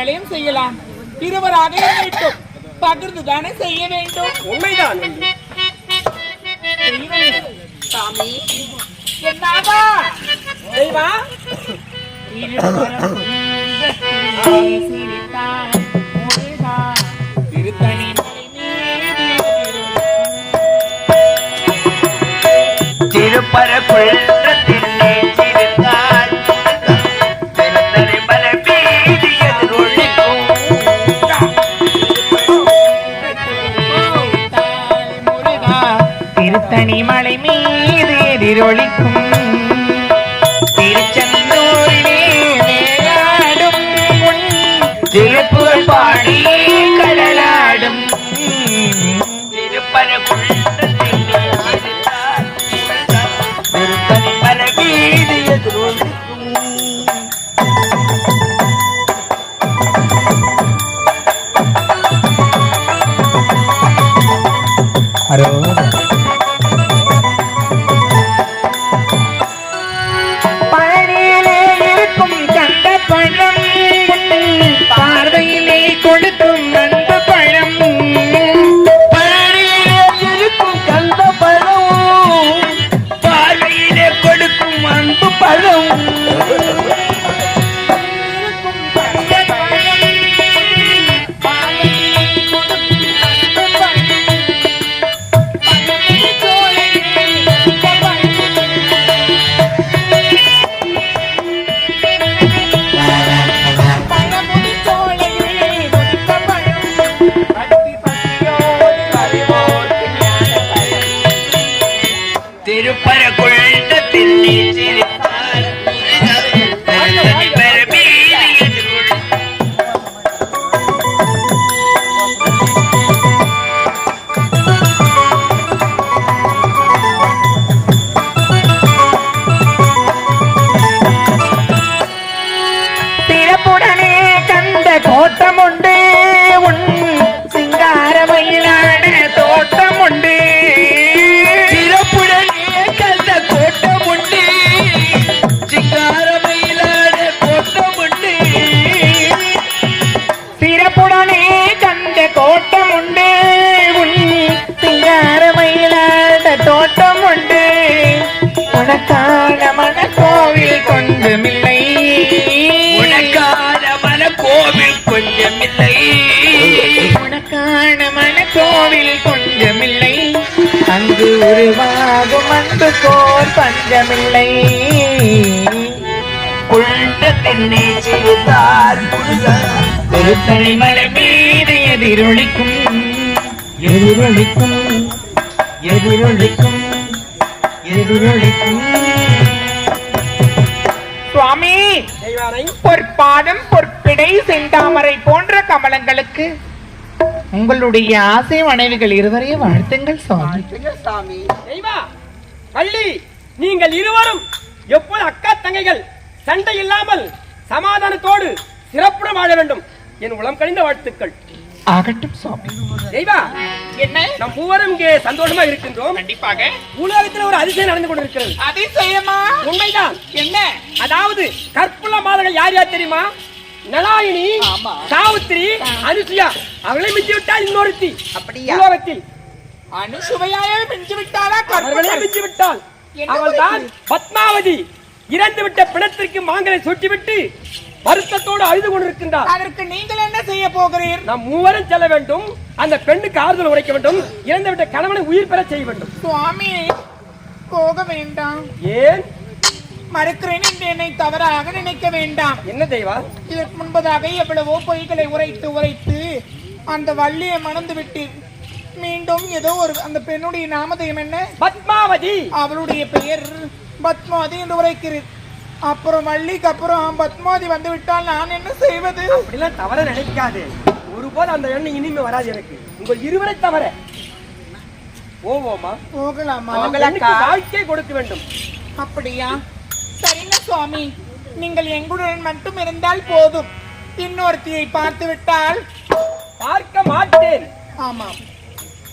வேலையும் செய்யலாம். இருவராக இருக்கட்டும் பகிர்ந்து தானே செய்ய வேண்டும். உண்மைதான். சாமி. என்னாவா தெய்வா. திருத்தணி மலை உருவாகும் அன்பு கோர் பஞ்சமில்லை குண்டத்தின் நீ சிரித்தால் திருத்தணி மலை மீது எதிரொலிக்கும். எதிரொலிக்கும். எதிரொலிக்கும். எதிரொலிக்கும். சுவாமி தெய்வானை பொற்பாதம் பொற்பிடை செந்தாமரை போன்ற கமலங்களுக்கு உங்களுடைய ஆசை மனைவிகள் இருவரையும் வாழ்த்துங்கள் சுவாமி. தெய்வா. பள்ளி நீங்கள் இருவரும் எப்போது அக்கா தங்கைகள் சண்டை இல்லாமல் சமாதானத்தோடு சிறப்புடன் வாழ வேண்டும். என் உளம் கழிந்த வாழ்த்துக்கள். ஆகட்டும் சுவாமி. தெய்வா என்ன? நம் மூவரும் இங்கே சந்தோஷமா இருக்கின்றோம். கண்டிப்பாக. உலகத்தில் ஒரு அதிசயம் நடந்து கொண்டிருக்கிறது. அதிசயமா? உண்மைதான். என்ன? அதாவது கற்புள்ள மாதங்கள் யார் யார் தெரியுமா? நலாயினி. சாவித்திரி அனுசுயா அவளை மிஞ்சி விட்டால் இன்னொருத்தி. அப்படியா? உலகத்தில் அனுசுவையாய மிஞ்சு விட்டாரா அவர்களே மிஞ்சி விட்டாள் அவள்தான் பத்மாவதி. இறந்து விட்ட பிணத்திற்கு மாங்கலை சுட்டிவிட்டு வருத்தத்தோடு அழுது கொண்டிருக்கின்றார் அதற்கு நீங்கள் என்ன செய்ய போகிறீர்? நாம் மூவரும் செல்ல வேண்டும். அந்த பெண்ணுக்கு ஆறுதல் உரைக்க வேண்டும். இறந்து விட்ட கணவனை உயிர் பெற செய்ய வேண்டும். சுவாமி போக வேண்டாம். ஏன்? மறுக்கிறேன் என்று என்னை தவறாக நினைக்க வேண்டாம். என்ன தெய்வா? இதற்கு முன்பதாக எவ்வளவோ பொய்களை உரைத்து உரைத்து அந்த வள்ளியை மணந்து விட்டீர் மீண்டும் ஏதோ ஒரு அந்த பெண்ணுடைய நாமதயம் என்ன? பத்மாவதி. அவளுடைய பெயர் பத்மாவதி என்று உரைக்கிறீர் அப்புறம் வள்ளிக்கு அப்புறம் பத்மாவதி வந்து விட்டால் நான் என்ன செய்வது? அப்படிலாம் தவற நினைக்காதே. ஒருபோது அந்த எண்ணம் இனிமே வராது எனக்கு. உங்கள் இருவரை தவிர. ஓவோமா போகலாமா? பெண்ணுக்கு வாழ்க்கை கொடுக்க வேண்டும். அப்படியா? சரிங்க சுவாமி. நீங்கள் எங்களுடன் மட்டும் இருந்தால் போதும். இன்னொருத்தியை பார்த்து விட்டால்? பார்க்க மாட்டேன். ஆமாம்.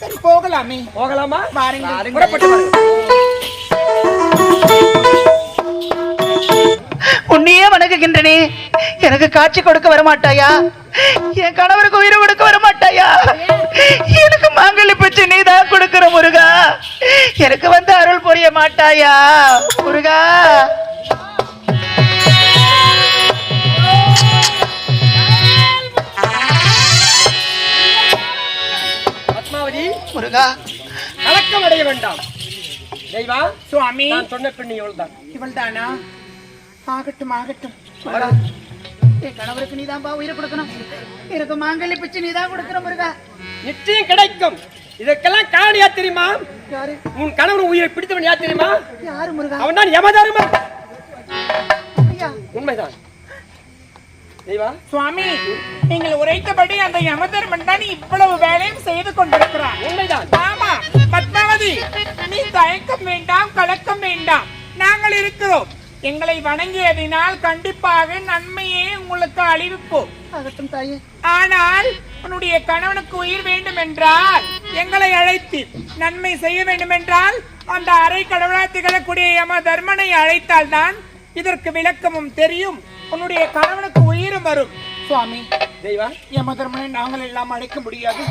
சரி போகலாமே. போகலாமா? வாருங்கள். புறப்பட்டு வாருங்கள். உன்னையே வணங்குகின்றனே. எனக்கு காட்சி கொடுக்க வர மாட்டாயா என் கணவருக்கு உயிரை கொடுக்க வர மாட்டாயா எனக்கு மாங்கல்ய பிச்சை நீதான் கொடுக்கிற முருகா. எனக்கு வந்து அருள் புரிய மாட்டாயா? முருகா. கலக்கம் அடைய வேண்டாம். தெய்வா சுவாமி. நான் சொன்ன பெண்ணு இவள்தான். இவள் தானா ஆகட்டும். ஆகட்டும் என் கணவருக்கு நீதான்பா உயிரை கொடுக்கணும்? எனக்கு மாங்கல்ய பிச்சை நீதான் கொடுக்கிற முருகா. நிச்சயம் கிடைக்கும். இதற்கெல்லாம் காரணம் யார் தெரியுமா? யாரு? உன் கணவன் உயிரை பிடித்தவன் யார் தெரியுமா? யாரு முருகா? அவன் தான் யமதர்மன். ஐயா. உண்மைதான். சுவாமி நீங்கள் உரைத்தபடி அந்த யமதர்மன் தான் இவ்வளவு வேலையும் செய்து கொண்டிருக்கிறார். உண்மைதான். ஆமா பத்மாவதி நீ தயக்கம் வேண்டாம் கலக்கம் வேண்டாம். நாங்கள் இருக்கிறோம். எங்களை வணங்கியதினால் கண்டிப்பாக நன்மையே உங்களுக்கு அழிவிப்போம் ஆகட்டும் தாயே. ஆனால் உன்னுடைய கணவனுக்கு உயிர் வேண்டும் என்றால் எங்களை அழைத்து நன்மை செய்ய வேண்டும் என்றால் அந்த அரை கடவுளா திகழக்கூடிய யம தர்மனை அழைத்தால் தான் இதற்கு விளக்கமும் தெரியும். உன்னுடைய கணவனுக்கு உயிரும் வரும். சுவாமி தெய்வா. யம தர்மனை நாங்கள் எல்லாம் அழைக்க முடியாது.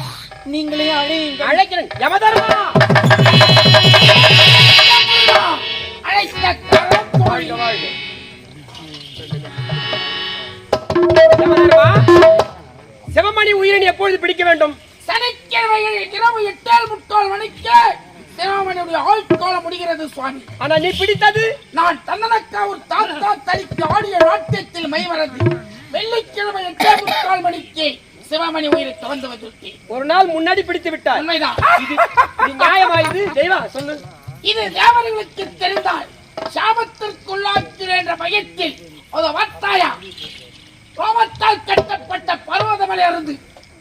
நீங்களே அழையுங்கள் அழைக்கிறேன். யமதர்மா! சிவமணி உயிரை நீ எப்பொழுது பிடிக்க வேண்டும்? சனிக்கிழமையில் இரவு எட்டால் முட்டால் மணிக்கு சிவமணியுடைய ஆழ்காலம் முடிகிறது சுவாமி. ஆனா நீ பிடித்தது? நான் தன்னனக்கா ஒரு தாத்தா தலிக்கு ஆடிய நாட்டியத்தில் மைமறந்து வெள்ளிக்கிழமை எட்டே முக்கால் மணிக்கு சிவமணி உயிரை துறந்து வந்திருக்கேன் ஒரு நாள் முன்னாடி பிடித்து விட்டாய். உண்மைதான். இது இது நியாயமா இது தெய்வா சொல்லு இது தேவர்களுக்கு தெரிந்தால் சாபத்திற்குள்ளாக்கிறேன் என்ற பயத்தில் ஒரு வத்தாயா ரோமத்தால் கட்டப்பட்ட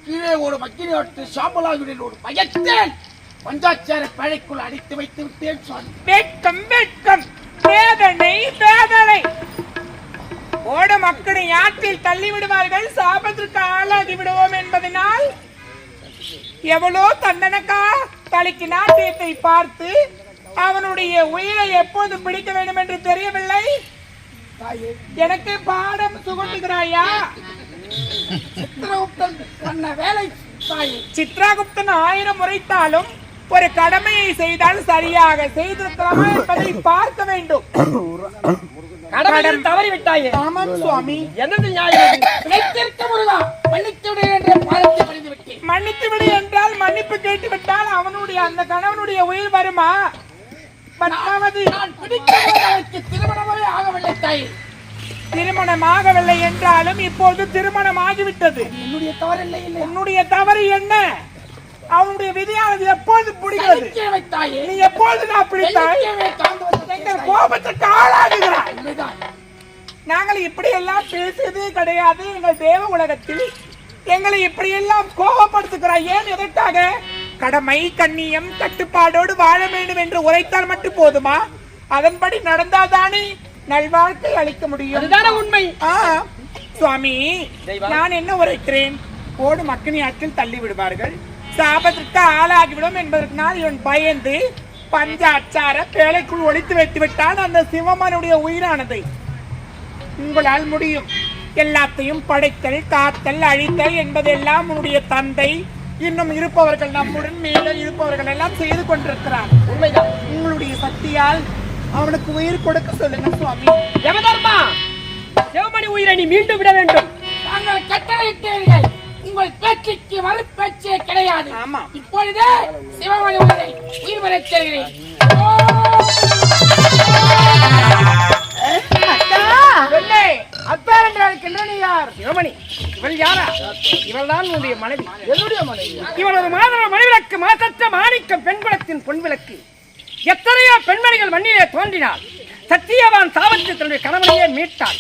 கீழே ஒரு மக்கிரியோட்டு சாம்பலாகுடன் ஒரு பயத்தேன் பஞ்சாச்சார பழைக்குள் அடித்து வைத்து விட்டேன் சுவாமி. வெட்கம் வெட்கம். வேதனை வேதனை. ஓட மக்களை ஆற்றில் தள்ளி விடுவார்கள்? சாபத்திற்கு ஆளாகி விடுவோம் என்பதனால் எவ்வளோ தண்டனக்கா? தலைக்கு நாட்டியத்தை பார்த்து அவனுடைய உயிரை எப்போது பிடிக்க வேண்டும் என்று தெரியவில்லை. எனக்கு பாடம் சுகண்டுகிறாயா சித்ரகுப்தன் பண்ண வேலை சித்ராகுப்தன் ஆயிரம் முறைத்தாலும் ஒரு கடமையை செய்தால் சரியாக செய்திருக்கலாமா என்பதை பார்க்க வேண்டும். கடமையில் தவறி விட்டாயே ஆமாம் சுவாமி. என்னது நியாயம்? பிழைத்திருக்க முருகா மன்னித்து விடு என்ற பாதத்தை பணிந்து விட்டேன் மன்னித்து விடு என்றால் மன்னிப்பு கேட்டு விட்டால் அவனுடைய அந்த கணவனுடைய உயிர் வருமா? பத்மாவதி நான் பிடித்தவர்களுக்கு திருமணமே ஆகவில்லை தாய். திருமணமாகவில்லை என்றாலும் இப்போது திருமணம் ஆகிவிட்டது என்னுடைய தவறு இல்லை உன்னுடைய தவறு என்ன? அவனுடைய விதியானது எப்போது பிடிக்கிறது நீ எப்போது நான் பிடித்தாய்? எங்கள் கோபத்துக்கு ஆளாகுகிறாய். நாங்கள் இப்படி எல்லாம் பேசியதே கிடையாது. எங்கள் தேவ உலகத்தில் எங்களை இப்படி எல்லாம் கோபப்படுத்துகிறாய். ஏன் எதற்காக? கடமை கண்ணியம் கட்டுப்பாடோடு வாழ வேண்டும் என்று உரைத்தால் மட்டும் போதுமா? அதன்படி நடந்தால்தானே நல்வாழ்க்கை அளிக்க முடியும். அதுதானே உண்மை. ஆ, சுவாமி. நான் என்ன உரைக்கிறேன்? ஓடு மக்கனி ஆற்றில் தள்ளி விடுவார்கள். சாபத்திற்கு ஆளாகிவிடும் என்பதற்கால் இவன் பயந்து பஞ்ச அச்சார பேழைக்குள் ஒளித்து வைத்து விட்டால் அந்த சிவமனுடைய உயிரானதை. உங்களால் முடியும். எல்லாத்தையும் படைத்தல் காத்தல் அழித்தல் என்பதெல்லாம் உன்னுடைய தந்தை இன்னும் இருப்பவர்கள் நம்முடன் மேலே இருப்பவர்கள் எல்லாம் செய்து கொண்டிருக்கிறார். உண்மைதான். உங்களுடைய சக்தியால் அவனுக்கு உயிர் கொடுக்க சொல்லுங்க சுவாமி. யமதர்மா சிவமணி உயிரை நீ மீண்டும் விட வேண்டும். தாங்கள் கட்டளையிட்டீர்கள். உங்கள் பேச்சுக்கு மறு பேச்சே கிடையாது. ஆமா. இப்பொழுதே சிவமணி உயிரை உயிர் அத்தார் என்று அழைக்கின்ற நீ யார்? சிவமணி. இவள் யாரா? இவள் தான் உன்னுடைய மனைவி. என்னுடைய மனைவி? இவள் ஒரு மாதவ மணிவிளக்கு மாசற்ற மாணிக்கம் பெண்குலத்தின் பொன்விளக்கு. எத்தனையோ பெண்மணிகள் மண்ணிலே தோன்றினாள். சத்தியவான் சாபத்து தன்னுடைய கணவனையே மீட்டாள்.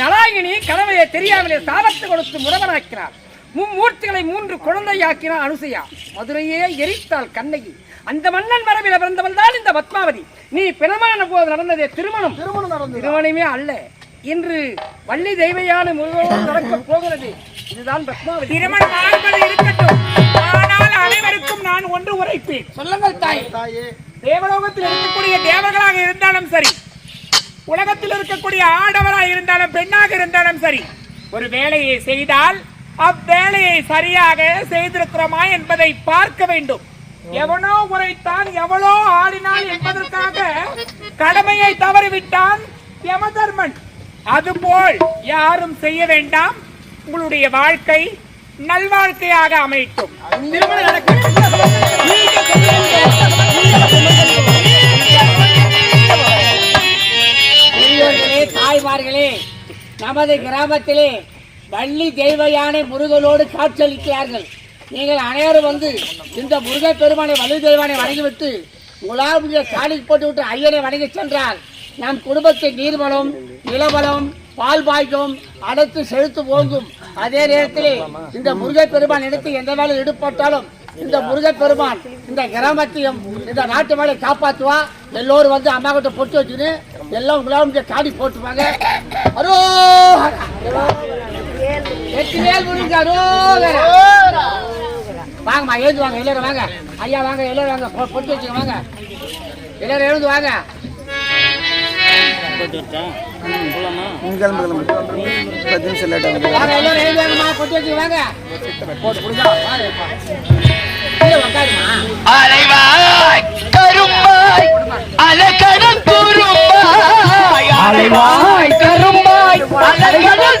நலாயினி கணவனையே தெரியாமலே சாபத்து கொடுத்து முடவனாக்கினாள். மும்மூர்த்திகளை மூன்று குழந்தையாக்கினாள் அனுசையா. மதுரையே எரித்தாள் கண்ணகி. அந்த மன்னன் மரபில பிறந்தவள் தான் இந்த பத்மாவதி. நீ பிணமான போது நடந்ததே திருமணம். திருமணம் நடந்தது? திருமணமே அல்ல. இன்று வள்ளி தெய்வயான முருகோடு நடக்க போகிறது. இதுதான் பத்மாவதி. திருமணம் ஆகுவது இருக்கட்டும். ஆனால் அனைவருக்கும் நான் ஒன்று உரைப்பேன். சொல்லுங்கள் தாய். தேவலோகத்தில் இருக்கக்கூடிய தேவர்களாக இருந்தாலும் சரி உலகத்தில் இருக்கக்கூடிய ஆடவராக இருந்தாலும் பெண்ணாக இருந்தாலும் சரி ஒரு வேலையை செய்தால் அவ்வேலையை சரியாக செய்திருக்கிறோமா என்பதை பார்க்க வேண்டும். எவனோ உரைத்தான் எவளோ ஆடினான் என்பதற்காக கடமையை தவறிவிட்டான் யமதர்மன். அதுபோல் யாரும் செய்ய வேண்டாம். உங்களுடைய வாழ்க்கை நல்வாழ்க்கையாக அமையட்டும். தாய்மார்களே நமது கிராமத்திலே வள்ளி தெய்வ யானை முருகனோடு காட்சியளிக்கிறார்கள். நீங்கள் அனைவரும் வந்து இந்த முருக பெருமானை வள்ளி தெய்வானை வணங்கிவிட்டு உலாவுடைய காலில் போட்டுவிட்டு ஐயனை வணங்கி சென்றால் நம் குடும்பத்தை நீர்வளம் நிலவளம் பால் பாய்க்கும் அடைத்து செலுத்து ஓங்கும். அதே நேரத்திலே இந்த முருக பெருமான் எடுத்து எந்த வேலை ஈடுபட்டாலும் இந்த முருக பெருமான் இந்த கிராமத்தையும் இந்த நாட்டு மேலே காப்பாற்றுவா. எல்லோரும் வந்து அம்மா கிட்ட பொட்டு வச்சுன்னு எல்லாம் உங்களால் காடி போட்டுப்பாங்க. அரோ எட்டு மேல் அரோகரா. வாங்கம்மா எழுந்து வாங்க எல்லாரும் வாங்க. ஐயா வாங்க எல்லாரும் வாங்க. பொட்டு வச்சுங்க வாங்க. எல்லாரும் எழுந்து வாங்க. அலைவாய் கரும்பாய். அலைக்கடல் தூரும்பாய் அலைவாய் கரும்பாய். அலைக்கடல்